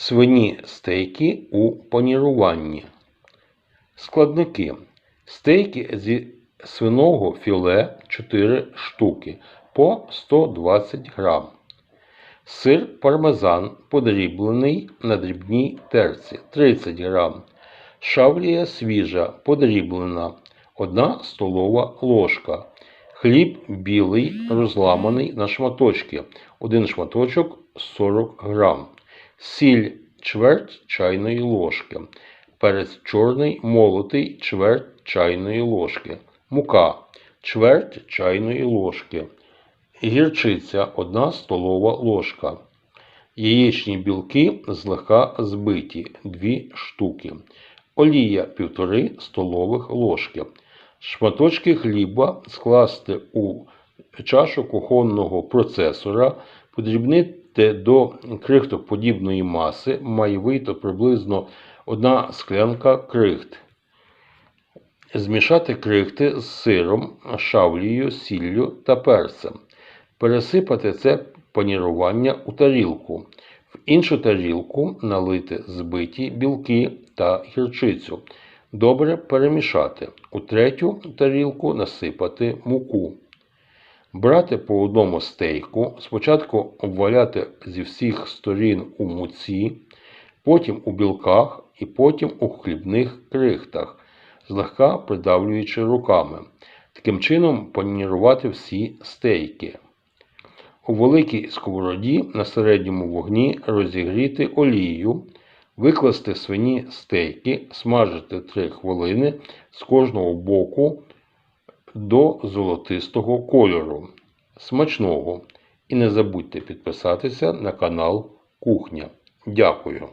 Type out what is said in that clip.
Свині стейки у паніруванні. Складники. Стейки зі свиного філе 4 штуки по 120 грам. Сир пармезан подріблений на дрібній терці 30 грам. Шавлія свіжа подріблена 1 столова ложка. Хліб білий розламаний на шматочки. Один шматочок 40 грам. Сіль чверть чайної ложки. Перець чорний молотий чверть чайної ложки. Мука чверть чайної ложки. Гірчиця 1 столова ложка. Яєчні білки злегка збиті 2 штуки. Олія 1,5 столових ложки. Шматочки хліба скласти у чашу кухонного процесора, подрібнити до крихтоподібної маси, має вийти приблизно 1 склянка крихт. Змішати крихти з сиром, шавлією, сіллю та перцем. Пересипати це панірування у тарілку. В іншу тарілку налити збиті білки та гірчицю. Добре перемішати. У третю тарілку насипати муку. Брати по одному стейку, спочатку обваляти зі всіх сторін у муці, потім у білках і потім у хлібних крихтах, злегка придавлюючи руками. Таким чином панірувати всі стейки. У великій сковороді на середньому вогні розігріти олію, викласти свині стейки, смажити 3 хвилини з кожного боку до золотистого кольору. Смачного! І не забудьте підписатися на канал Кухня. Дякую!